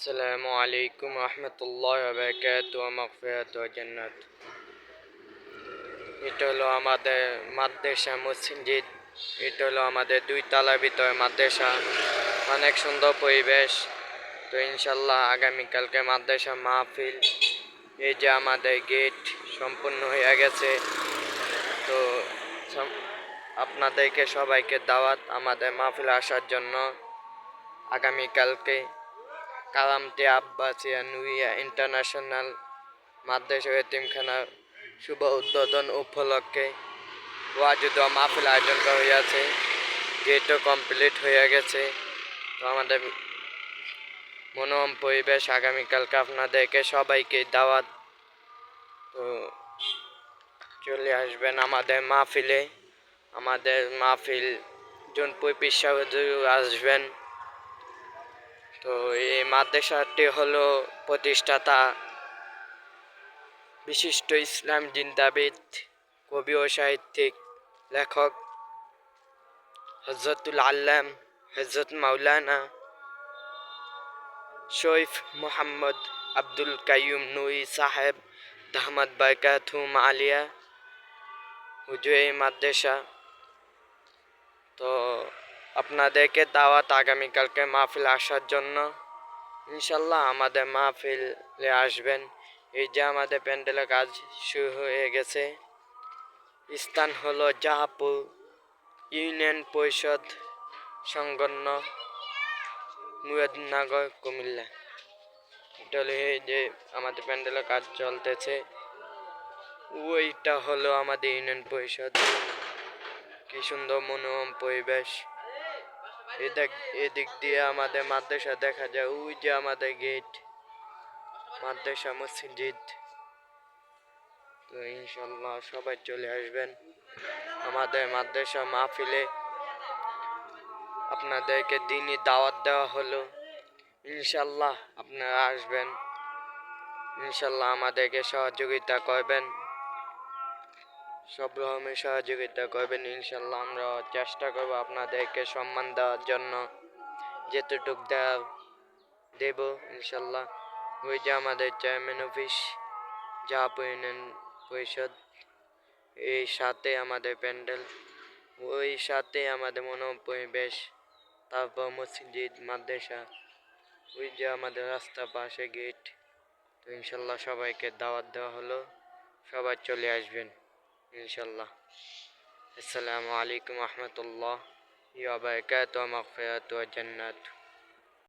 السلام عليكم ورحمة الله وبركاته ومغفرة وجنات এটা হলো আমাদের মাদ্রাসা মসজিদ এটা হলো আমাদের দুই তলার ভিতরে মাদ্রাসা অনেক সুন্দর পরিবেশ তো ইনশাল্লাহ আগামীকালকে মাদ্রাসা মাহফিল এই যে আমাদের গেট সম্পূর্ণ হয়ে গেছে তো সম- আপনাদেরকে সবাইকে দাওয়াত আমাদের মাহফিল আসার জন্য আগামীকালকে কালামটি আব্বাসিয়া নুইয়া ইন্টারন্যাশনাল মাদ্রাসা এতিমখানার শুভ উদ্বোধন উপলক্ষে ওয়াজুদ ও মাহফিল আয়োজন করা হইয়াছে। গেটও কমপ্লিট হয়ে গেছে, তো আমাদের মনোরম পরিবেশ আগামীকালকে আপনাদেরকে সবাইকে দাওয়াত। তো চলে আসবেন আমাদের মাহফিলে। আমাদের মাহফিল জোনপুর পিসা আসবেন। তো এই মাদ্রাসাটি হলো প্রতিষ্ঠাতা বিশিষ্ট ইসলাম জিন্দাবিদ, কবি ও সাহিত্যিক, লেখক হজরতুল আল্লাম হজরত মাওলানা শৈফ মোহাম্মদ আব্দুল কাইয়ুম নুই সাহেব দাহমদ বারকাতুম আলিয়া এই মাদ্রাসা। তো আপনাদেরকে দাওয়াত আগামীকালকে মাহফিল আসার জন্য। ইনশাল্লাহ আমাদের মাহফিলে আসবেন। এই যে আমাদের প্যান্ডেলের কাজ শুরু হয়ে গেছে। স্থান হলো জাহাপুর ইউনিয়ন পরিষদ সংগঠন মুরাদনগর, কুমিল্লা। এটা হলো এই যে আমাদের প্যান্ডেলের কাজ চলতেছে। ওইটা হলো আমাদের ইউনিয়ন পরিষদ। কি সুন্দর মনোরম পরিবেশ। এদিক এদিক দিয়ে আমাদের মাদ্রাসা দেখা যায়, ওই যে আমাদের গেট মাদ্রাসা, মসজিদ। তো ইনশাল্লাহ সবাই চলে আসবেন আমাদের মাদ্রাসা মাহফিলে। আপনাদেরকে দিনই দাওয়াত দেওয়া হলো। ইনশাল্লাহ আপনারা আসবেন। ইনশাল্লাহ আমাদেরকে সহযোগিতা করবেন। সব রকমের সহযোগিতা করবেন, ইনশাল্লাহ আমরা চেষ্টা করব আপনাদেরকে সম্মান দেওয়ার জন্য। যেতটুক দেওয়া দেব, ইনশাল্লাহ। ওই যে আমাদের চেয়ারম্যান অফিস যা ইউনিয়ন পরিষদ, এই সাথে আমাদের প্যান্ডেল, ওই সাথে আমাদের মনোরম পরিবেশ তারপর মসজিদ, মাদ্রাসা, ওই যে আমাদের রাস্তা পাশে গেট, তো ইনশাল্লাহ সবাইকে দাওয়াত দেওয়া হলো, সবাই চলে আসবেন। إن شاء الله. السلام عليكم ورحمة الله وبركاته. ومغفرته وجناته